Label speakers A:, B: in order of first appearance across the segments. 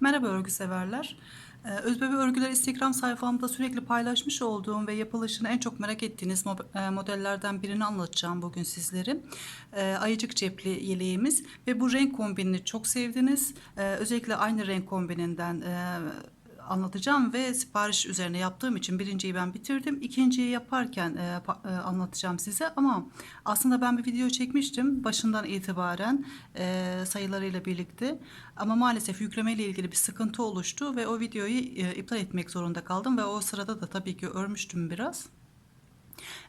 A: Merhaba örgü severler. Ee, Özbebe Örgüler Instagram sayfamda sürekli paylaşmış olduğum ve yapılışını en çok merak ettiğiniz e, modellerden birini anlatacağım bugün sizlere. Ee, Ayıcık cepli yeleğimiz ve bu renk kombinini çok sevdiniz. Ee, Özellikle aynı renk kombininden e, anlatacağım ve sipariş üzerine yaptığım için birinciyi ben bitirdim. İkinciyi yaparken e, e, anlatacağım size ama aslında ben bir video çekmiştim başından itibaren e, sayılarıyla birlikte ama maalesef yükleme ilgili bir sıkıntı oluştu ve o videoyu e, iptal etmek zorunda kaldım ve o sırada da tabii ki örmüştüm biraz.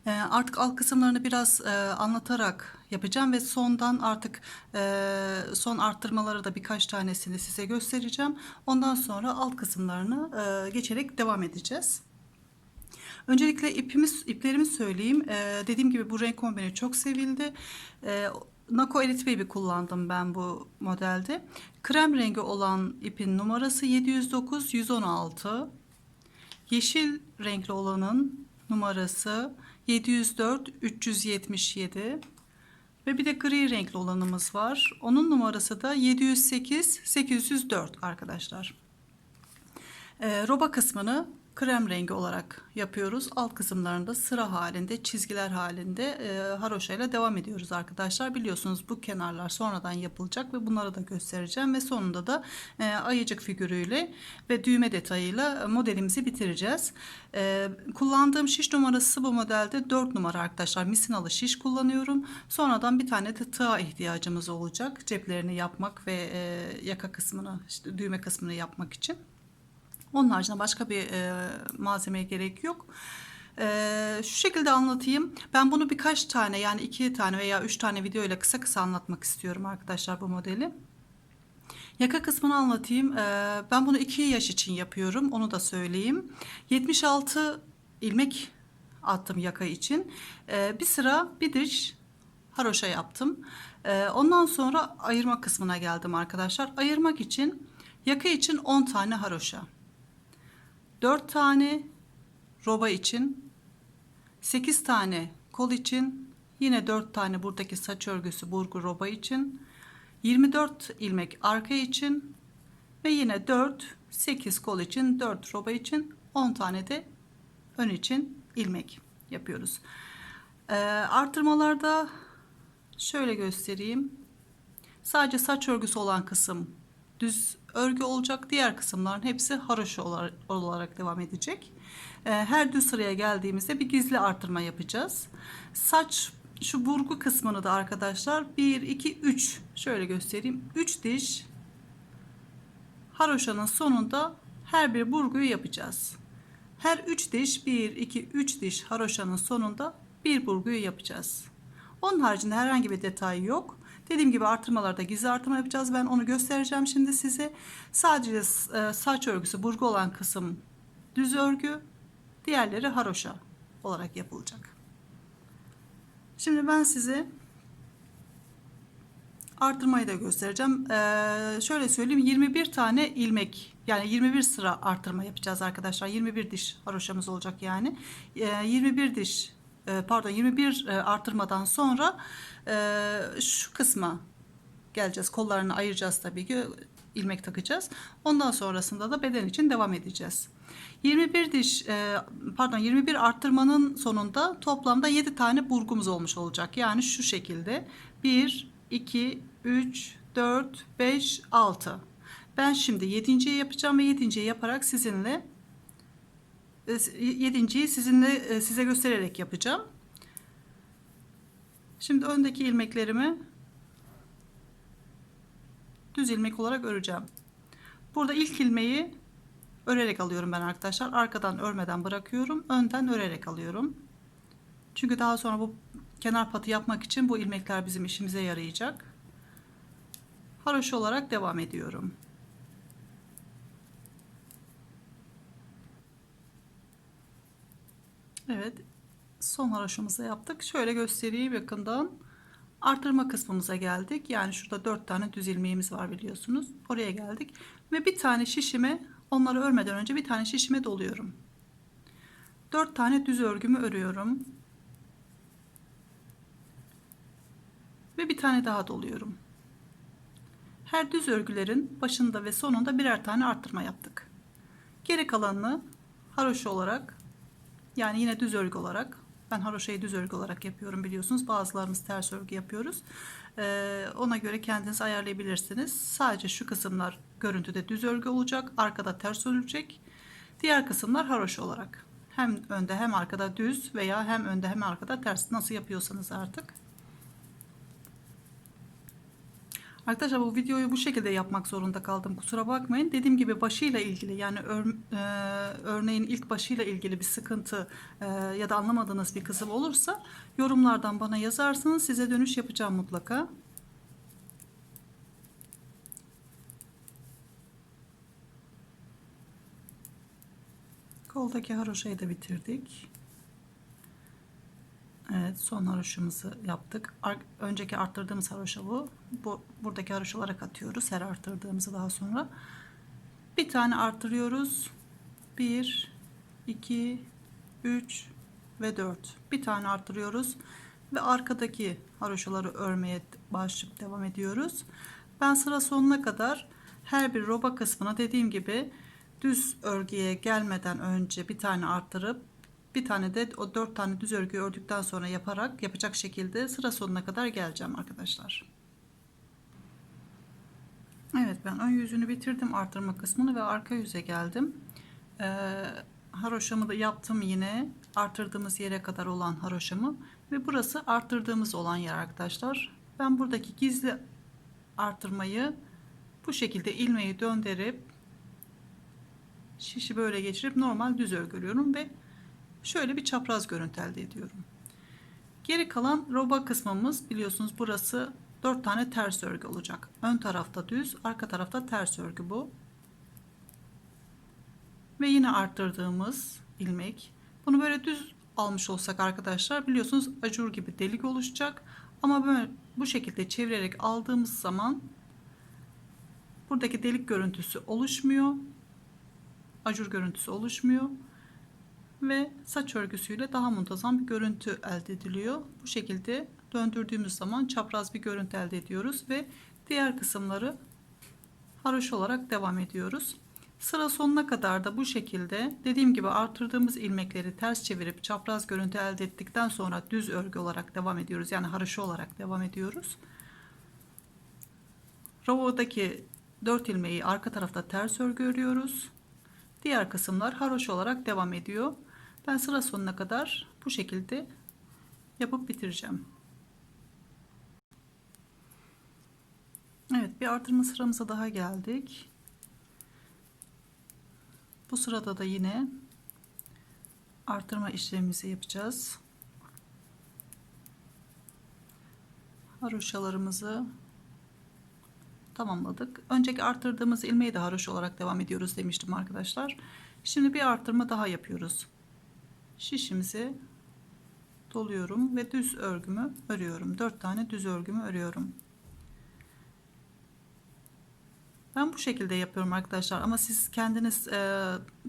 A: Ee, Artık alt kısımlarını biraz e, anlatarak yapacağım ve sondan artık e, son arttırmaları da birkaç tanesini size göstereceğim. Ondan sonra alt kısımlarını e, geçerek devam edeceğiz. Öncelikle ipimiz, iplerimi söyleyeyim. Dediğim gibi bu renk kombini çok sevildi. Nako Elite Baby kullandım ben bu modelde. Krem rengi olan ipin numarası 709 116. Yeşil renkli olanın numarası 704 377 ve bir de gri renkli olanımız var. Onun numarası da 708 804 arkadaşlar. E, roba kısmını krem rengi olarak yapıyoruz. Alt kısımlarında sıra halinde, çizgiler halinde e, haroşayla devam ediyoruz arkadaşlar. Biliyorsunuz bu kenarlar sonradan yapılacak ve bunları da göstereceğim ve sonunda da e, ayıcık figürüyle ve düğme detayıyla modelimizi bitireceğiz. E, kullandığım şiş numarası bu modelde 4 numara arkadaşlar. Misinalı şiş kullanıyorum. Sonradan bir tane de tığa ihtiyacımız olacak. Ceplerini yapmak ve e, yaka kısmını, işte düğme kısmını yapmak için. Onun haricinde başka bir e, malzemeye gerek yok. E, şu şekilde anlatayım. Ben bunu birkaç tane yani iki tane veya üç tane video ile kısa kısa anlatmak istiyorum arkadaşlar bu modeli. Yaka kısmını anlatayım. E, ben bunu iki yaş için yapıyorum. Onu da söyleyeyim. 76 ilmek attım yaka için. E, bir sıra bir diş haroşa yaptım. E, ondan sonra ayırma kısmına geldim arkadaşlar. Ayırmak için yaka için 10 tane haroşa. 4 tane roba için, 8 tane kol için, yine 4 tane buradaki saç örgüsü burgu roba için, 24 ilmek arka için ve yine 4 8 kol için, 4 roba için, 10 tane de ön için ilmek yapıyoruz. Ee, artırmalarda şöyle göstereyim. Sadece saç örgüsü olan kısım düz örgü olacak. Diğer kısımların hepsi haroşa olarak, devam edecek. Ee, her düz sıraya geldiğimizde bir gizli artırma yapacağız. Saç şu burgu kısmını da arkadaşlar 1 2 3 şöyle göstereyim. 3 diş haroşanın sonunda her bir burguyu yapacağız. Her 3 diş 1 2 3 diş haroşanın sonunda bir burguyu yapacağız. Onun haricinde herhangi bir detay yok. Dediğim gibi artırmalarda gizli artırma yapacağız. Ben onu göstereceğim şimdi size. Sadece e, saç örgüsü burgu olan kısım düz örgü. Diğerleri haroşa olarak yapılacak. Şimdi ben size artırmayı da göstereceğim. Ee, şöyle söyleyeyim 21 tane ilmek yani 21 sıra artırma yapacağız arkadaşlar. 21 diş haroşamız olacak yani. Ee, 21 diş pardon 21 e, artırmadan sonra e, şu kısma geleceğiz. Kollarını ayıracağız tabii ki ilmek takacağız. Ondan sonrasında da beden için devam edeceğiz. 21 diş e, pardon 21 arttırmanın sonunda toplamda 7 tane burgumuz olmuş olacak. Yani şu şekilde 1 2 3 4 5 6. Ben şimdi 7.yi yapacağım ve 7.yi yaparak sizinle 7.yi sizinle e, size göstererek yapacağım. Şimdi öndeki ilmeklerimi düz ilmek olarak öreceğim. Burada ilk ilmeği örerek alıyorum ben arkadaşlar. Arkadan örmeden bırakıyorum. Önden örerek alıyorum. Çünkü daha sonra bu kenar patı yapmak için bu ilmekler bizim işimize yarayacak. Haroşa olarak devam ediyorum. Evet. Son haroşamızı yaptık. Şöyle göstereyim yakından. Artırma kısmımıza geldik. Yani şurada 4 tane düz ilmeğimiz var biliyorsunuz. Oraya geldik. Ve bir tane şişime onları örmeden önce bir tane şişime doluyorum. 4 tane düz örgümü örüyorum. Ve bir tane daha doluyorum. Her düz örgülerin başında ve sonunda birer tane arttırma yaptık. Geri kalanını haroşa olarak yani yine düz örgü olarak ben haroşayı düz örgü olarak yapıyorum biliyorsunuz. Bazılarımız ters örgü yapıyoruz. Ee, ona göre kendiniz ayarlayabilirsiniz. Sadece şu kısımlar görüntüde düz örgü olacak. Arkada ters örülecek. Diğer kısımlar haroşa olarak. Hem önde hem arkada düz veya hem önde hem arkada ters nasıl yapıyorsanız artık. Arkadaşlar bu videoyu bu şekilde yapmak zorunda kaldım. Kusura bakmayın. Dediğim gibi başıyla ilgili yani ör, e, örneğin ilk başıyla ilgili bir sıkıntı e, ya da anlamadığınız bir kısım olursa yorumlardan bana yazarsınız. Size dönüş yapacağım mutlaka. Koldaki haroşayı da bitirdik. Evet son haroşamızı yaptık. Ar önceki arttırdığımız haroşa bu. bu. Buradaki haroşalara katıyoruz her arttırdığımızı daha sonra. Bir tane arttırıyoruz. 1, 2, 3 ve 4. Bir tane arttırıyoruz. Ve arkadaki haroşaları örmeye başlayıp devam ediyoruz. Ben sıra sonuna kadar her bir roba kısmına dediğim gibi düz örgüye gelmeden önce bir tane arttırıp bir tane de o dört tane düz örgü ördükten sonra yaparak yapacak şekilde sıra sonuna kadar geleceğim arkadaşlar. Evet ben ön yüzünü bitirdim artırma kısmını ve arka yüze geldim. Ee, haroşamı da yaptım yine artırdığımız yere kadar olan haroşamı ve burası arttırdığımız olan yer arkadaşlar. Ben buradaki gizli artırmayı bu şekilde ilmeği döndürüp şişi böyle geçirip normal düz örgülüyorum ve şöyle bir çapraz görüntü elde ediyorum. Geri kalan roba kısmımız biliyorsunuz burası 4 tane ters örgü olacak. Ön tarafta düz, arka tarafta ters örgü bu. Ve yine arttırdığımız ilmek. Bunu böyle düz almış olsak arkadaşlar biliyorsunuz acur gibi delik oluşacak. Ama böyle bu şekilde çevirerek aldığımız zaman buradaki delik görüntüsü oluşmuyor. Acur görüntüsü oluşmuyor ve saç örgüsüyle daha muntazam bir görüntü elde ediliyor. Bu şekilde döndürdüğümüz zaman çapraz bir görüntü elde ediyoruz ve diğer kısımları haroş olarak devam ediyoruz. Sıra sonuna kadar da bu şekilde dediğim gibi artırdığımız ilmekleri ters çevirip çapraz görüntü elde ettikten sonra düz örgü olarak devam ediyoruz. Yani haroşa olarak devam ediyoruz. Rovadaki 4 ilmeği arka tarafta ters örgü örüyoruz. Diğer kısımlar haroşa olarak devam ediyor. Ben sıra sonuna kadar bu şekilde yapıp bitireceğim. Evet bir artırma sıramıza daha geldik. Bu sırada da yine artırma işlemimizi yapacağız. Haroşalarımızı tamamladık. Önceki arttırdığımız ilmeği de haroşa olarak devam ediyoruz demiştim arkadaşlar. Şimdi bir arttırma daha yapıyoruz şişimizi doluyorum ve düz örgümü örüyorum. 4 tane düz örgümü örüyorum. Ben bu şekilde yapıyorum arkadaşlar ama siz kendiniz e,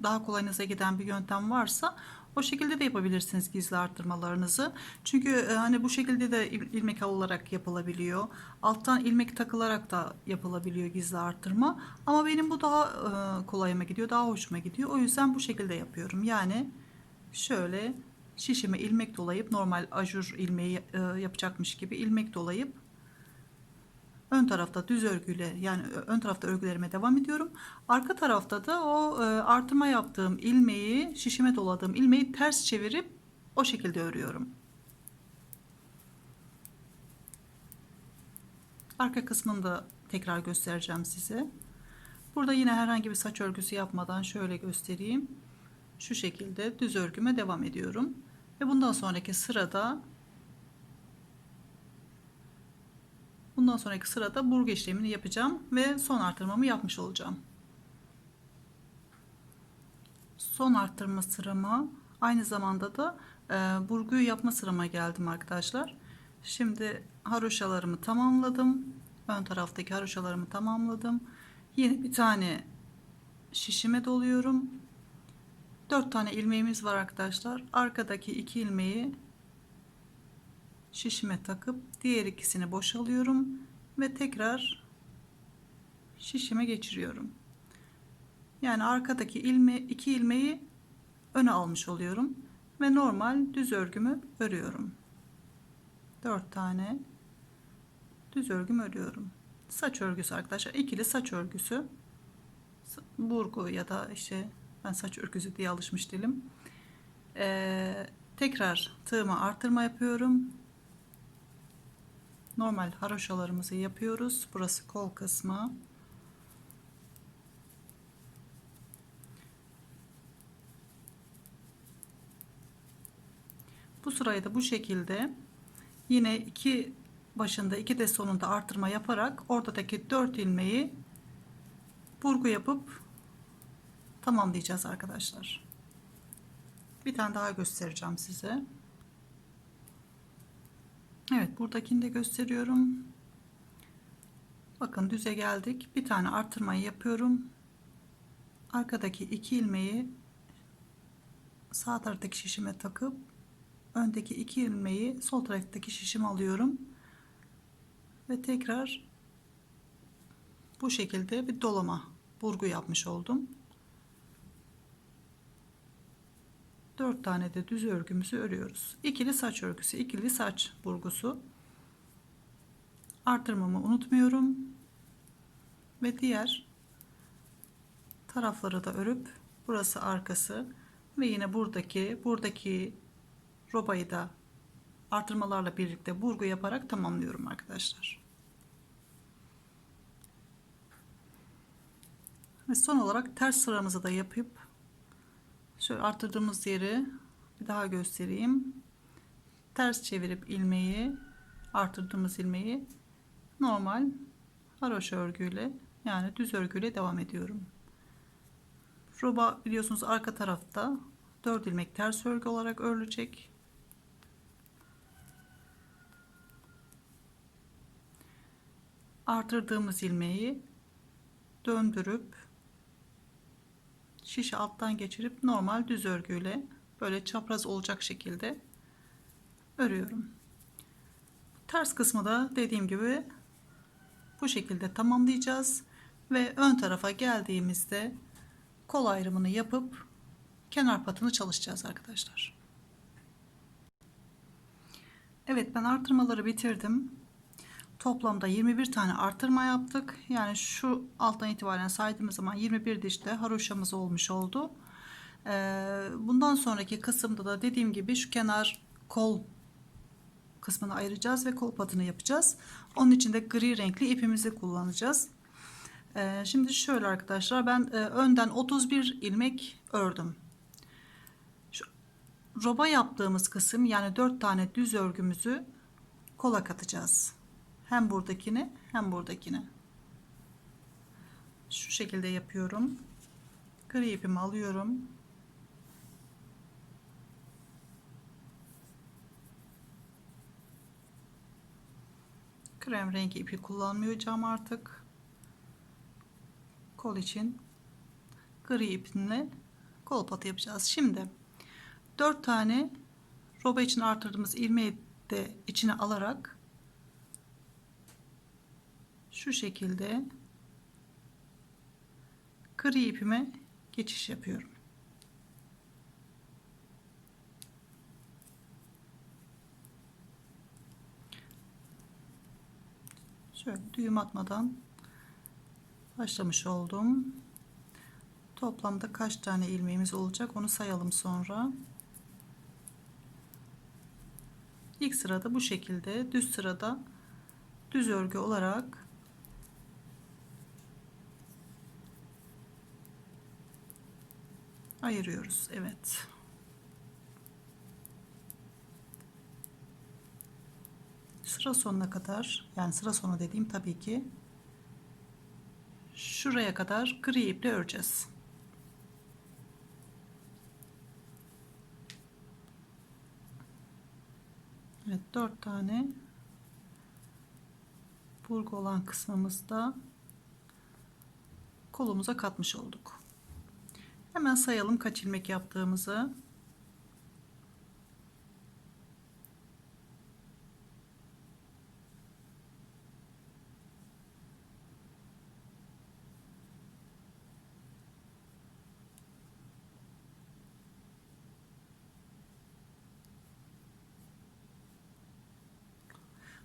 A: daha kolayınıza giden bir yöntem varsa o şekilde de yapabilirsiniz gizli arttırmalarınızı. Çünkü e, hani bu şekilde de ilmek alarak yapılabiliyor. Alttan ilmek takılarak da yapılabiliyor gizli arttırma. Ama benim bu daha e, kolayıma gidiyor, daha hoşuma gidiyor. O yüzden bu şekilde yapıyorum. Yani şöyle şişime ilmek dolayıp normal ajur ilmeği e, yapacakmış gibi ilmek dolayıp ön tarafta düz örgüyle yani ön tarafta örgülerime devam ediyorum. Arka tarafta da o e, artırma yaptığım ilmeği şişime doladığım ilmeği ters çevirip o şekilde örüyorum. Arka kısmını da tekrar göstereceğim size. Burada yine herhangi bir saç örgüsü yapmadan şöyle göstereyim şu şekilde düz örgüme devam ediyorum. Ve bundan sonraki sırada bundan sonraki sırada burgu işlemini yapacağım ve son artırmamı yapmış olacağım. Son arttırma sırama aynı zamanda da e, burguyu yapma sırama geldim arkadaşlar. Şimdi haroşalarımı tamamladım. Ön taraftaki haroşalarımı tamamladım. Yeni bir tane şişime doluyorum 4 tane ilmeğimiz var arkadaşlar. Arkadaki iki ilmeği şişime takıp diğer ikisini boşalıyorum ve tekrar şişime geçiriyorum. Yani arkadaki ilme, iki ilmeği öne almış oluyorum ve normal düz örgümü örüyorum. 4 tane düz örgümü örüyorum. Saç örgüsü arkadaşlar. ikili saç örgüsü. Burgu ya da işte ben saç örgüsü diye alışmış değilim. Ee, tekrar tığıma artırma yapıyorum. Normal haroşalarımızı yapıyoruz. Burası kol kısmı. Bu sırayı da bu şekilde yine iki başında iki de sonunda artırma yaparak ortadaki 4 ilmeği burgu yapıp tamamlayacağız arkadaşlar. Bir tane daha göstereceğim size. Evet buradakini de gösteriyorum. Bakın düze geldik. Bir tane artırmayı yapıyorum. Arkadaki iki ilmeği sağ taraftaki şişime takıp öndeki iki ilmeği sol taraftaki şişime alıyorum ve tekrar bu şekilde bir dolama burgu yapmış oldum. 4 tane de düz örgümüzü örüyoruz. İkili saç örgüsü, ikili saç burgusu. Artırmamı unutmuyorum. Ve diğer tarafları da örüp burası arkası ve yine buradaki buradaki robayı da artırmalarla birlikte burgu yaparak tamamlıyorum arkadaşlar. Ve son olarak ters sıramızı da yapıp şöyle arttırdığımız yeri bir daha göstereyim. Ters çevirip ilmeği arttırdığımız ilmeği normal haroşa örgüyle yani düz örgüyle devam ediyorum. Roba biliyorsunuz arka tarafta 4 ilmek ters örgü olarak örülecek. Artırdığımız ilmeği döndürüp şişi alttan geçirip normal düz örgüyle böyle çapraz olacak şekilde örüyorum. Ters kısmı da dediğim gibi bu şekilde tamamlayacağız ve ön tarafa geldiğimizde kol ayrımını yapıp kenar patını çalışacağız arkadaşlar. Evet ben artırmaları bitirdim. Toplamda 21 tane artırma yaptık. Yani şu alttan itibaren saydığımız zaman 21 dişte haroşamız olmuş oldu. Ee, bundan sonraki kısımda da dediğim gibi şu kenar kol kısmını ayıracağız ve kol patını yapacağız. Onun için de gri renkli ipimizi kullanacağız. Ee, şimdi şöyle arkadaşlar ben e, önden 31 ilmek ördüm. Şu roba yaptığımız kısım yani 4 tane düz örgümüzü kola katacağız. Hem buradakini hem buradakini. Şu şekilde yapıyorum. Gri ipimi alıyorum. Krem rengi ipi kullanmayacağım artık. Kol için gri ipinle kol patı yapacağız. Şimdi 4 tane roba için artırdığımız ilmeği de içine alarak şu şekilde gri ipime geçiş yapıyorum. Şöyle düğüm atmadan başlamış oldum. Toplamda kaç tane ilmeğimiz olacak onu sayalım sonra. İlk sırada bu şekilde düz sırada düz örgü olarak ayırıyoruz. Evet. Sıra sonuna kadar yani sıra sonu dediğim tabii ki şuraya kadar gri iple öreceğiz. Evet dört tane burgu olan kısmımızda kolumuza katmış olduk. Hemen sayalım kaç ilmek yaptığımızı.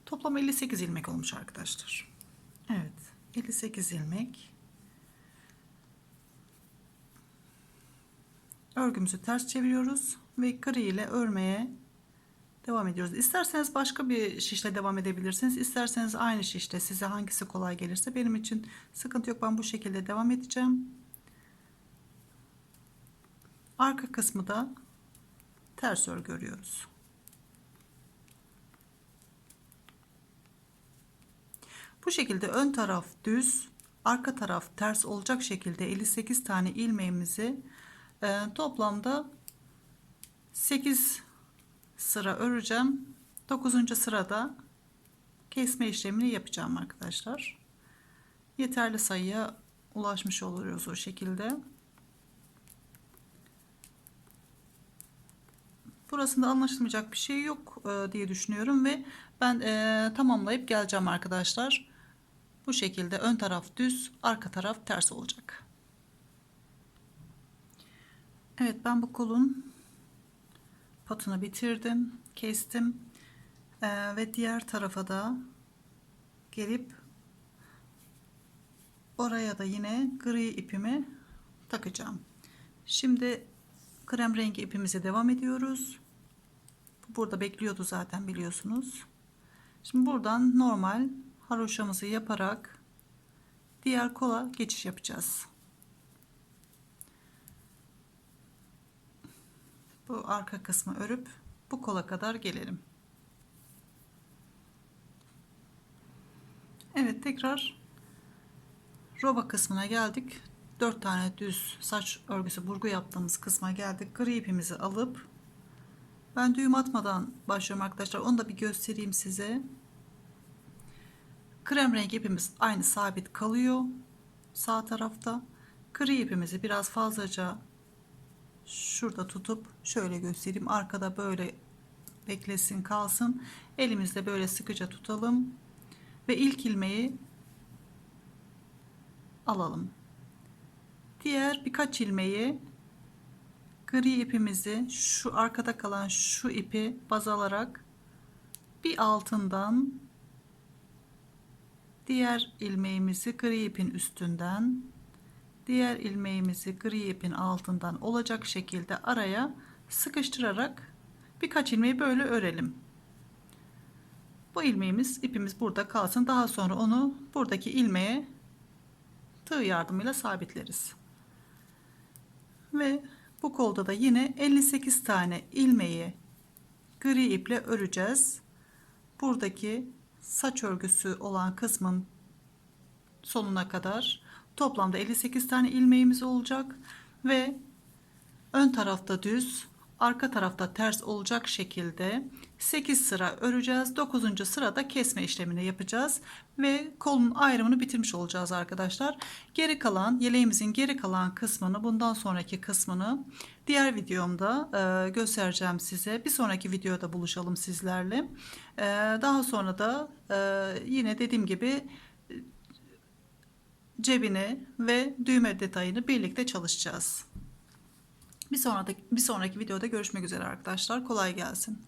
A: Toplam 58 ilmek olmuş arkadaşlar. Evet 58 ilmek. Örgümüzü ters çeviriyoruz ve gri ile örmeye devam ediyoruz. İsterseniz başka bir şişle devam edebilirsiniz. İsterseniz aynı şişle size hangisi kolay gelirse benim için sıkıntı yok. Ben bu şekilde devam edeceğim. Arka kısmı da ters örgü örüyoruz. Bu şekilde ön taraf düz, arka taraf ters olacak şekilde 58 tane ilmeğimizi e, toplamda 8 sıra öreceğim. 9. sırada kesme işlemini yapacağım arkadaşlar. Yeterli sayıya ulaşmış oluyoruz o şekilde. Burasında anlaşılmayacak bir şey yok e, diye düşünüyorum ve ben e, tamamlayıp geleceğim arkadaşlar. Bu şekilde ön taraf düz, arka taraf ters olacak. Evet ben bu kolun patını bitirdim, kestim E, ve diğer tarafa da gelip oraya da yine gri ipimi takacağım. Şimdi krem rengi ipimize devam ediyoruz. Burada bekliyordu zaten biliyorsunuz. Şimdi buradan normal haroşamızı yaparak diğer kola geçiş yapacağız. Bu arka kısmı örüp bu kola kadar gelelim. Evet tekrar roba kısmına geldik. 4 tane düz saç örgüsü burgu yaptığımız kısma geldik. Gri ipimizi alıp ben düğüm atmadan başlıyorum arkadaşlar. Onu da bir göstereyim size. Krem rengi ipimiz aynı sabit kalıyor. Sağ tarafta. Gri ipimizi biraz fazlaca şurada tutup şöyle göstereyim. Arkada böyle beklesin kalsın. Elimizde böyle sıkıca tutalım. Ve ilk ilmeği alalım. Diğer birkaç ilmeği gri ipimizi şu arkada kalan şu ipi baz alarak bir altından diğer ilmeğimizi gri ipin üstünden diğer ilmeğimizi gri ipin altından olacak şekilde araya sıkıştırarak birkaç ilmeği böyle örelim. Bu ilmeğimiz ipimiz burada kalsın. Daha sonra onu buradaki ilmeğe tığ yardımıyla sabitleriz. Ve bu kolda da yine 58 tane ilmeği gri iple öreceğiz. Buradaki saç örgüsü olan kısmın sonuna kadar toplamda 58 tane ilmeğimiz olacak ve ön tarafta düz arka tarafta ters olacak şekilde 8 sıra öreceğiz. 9. sırada kesme işlemini yapacağız ve kolun ayrımını bitirmiş olacağız arkadaşlar. Geri kalan yeleğimizin geri kalan kısmını bundan sonraki kısmını diğer videomda e, göstereceğim size. Bir sonraki videoda buluşalım sizlerle. E, daha sonra da e, yine dediğim gibi cebini ve düğme detayını birlikte çalışacağız. Bir sonraki, bir sonraki videoda görüşmek üzere arkadaşlar. Kolay gelsin.